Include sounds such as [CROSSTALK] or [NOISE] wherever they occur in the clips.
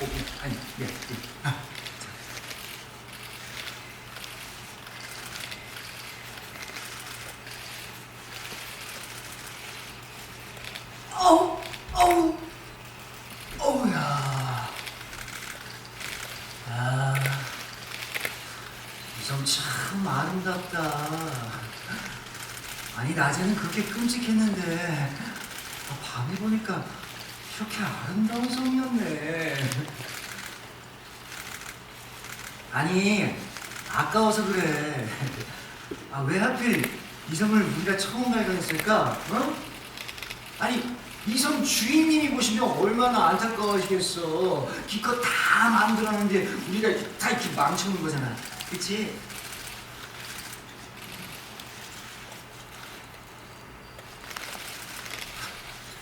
오, 아니, 예, 예. 아, 자. 어우, 어우, 어우야. 아, 이성 참 아름답다. 아니 낮에는 그렇게 끔찍했는데 아, 밤에 보니까 이렇게 아름다운 성이었네. 아니 아까워서 그래. 아 왜 하필 이 성을 우리가 처음 발견했을까? 어? 아니 이성 주인님이 보시면 얼마나 안타까워하시겠어. 기껏 다 만들었는데 우리가 다 이렇게 망쳐놓은 거잖아. 그치?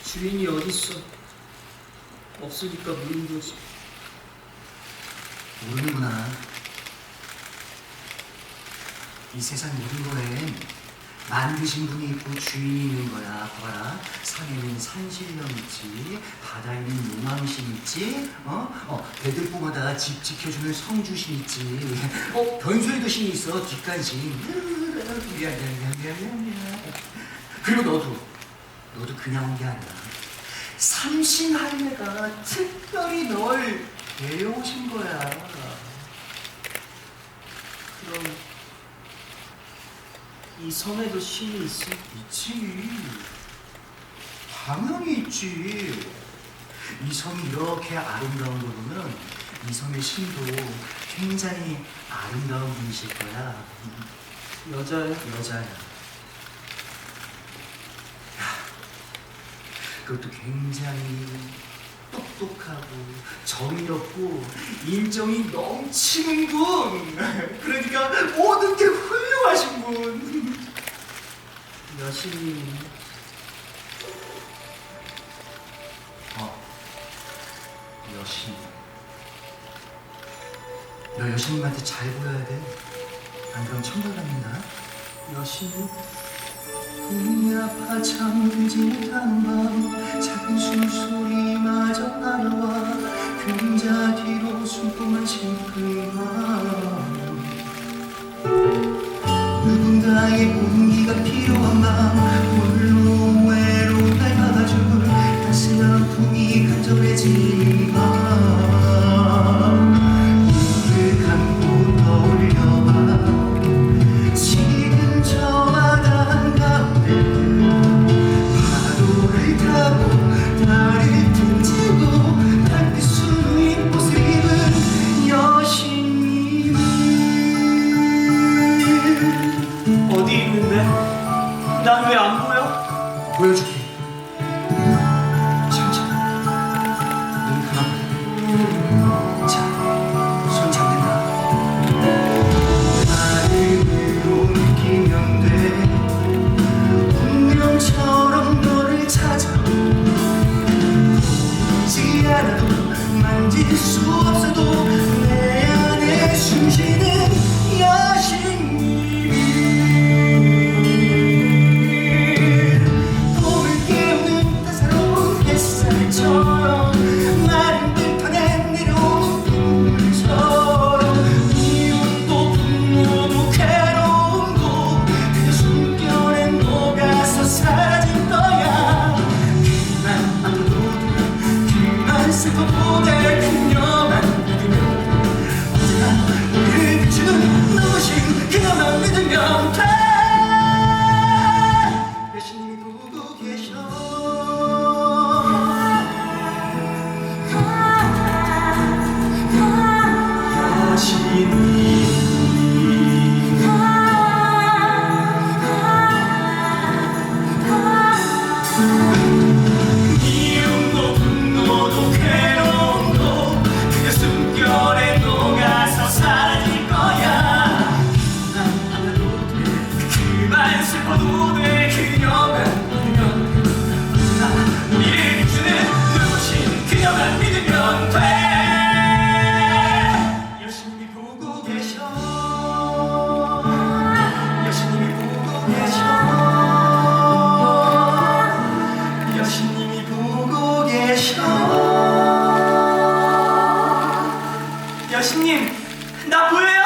주인이 어딨어? 없으니까 모른 거지. 모르는구나. 이 세상 모든 거엔 만드신 분이 있고 주인이 있는 거야. 봐봐라. 산에는 산신령 있지, 바다에는 용왕신 있지, 어? 어, 배들보마다 집 지켜주는 성주신 있지. 어, 변소에도 신이 있어. 뒷간신. 미안, 미안, 미안, 미안, 미안. 그리고 너도, 너도 그냥 온 게 아니야. 삼신 할매가 특별히 널 데려오신 거야. 그럼 이 섬에도 신이 있어? 있지. 당연히 있지. 이 섬이 이렇게 아름다운 거 보면 이 섬의 신도 굉장히 아름다운 분이실 거야. 여자야? 여자야. 야, 그것도 굉장히 똑똑하고 정의롭고 인정이 넘치는 분. [LAUGHS] 그러니까 모든 게 훌륭하신 분. 여신이 어, 여신. 너 여신님한테 잘 보여야 돼. 안 그러면 천벌 받는다. 여신이? 몸이 아파 잠들지 못하는 밤 작은 숨소리마저 알아와 그림자 뒤로 숨고만 마음. 누군가의 온기가 필요한 밤 홀로 외로운 날 막아줄 따스한 품이 간절해지 여신님, 나 보여요?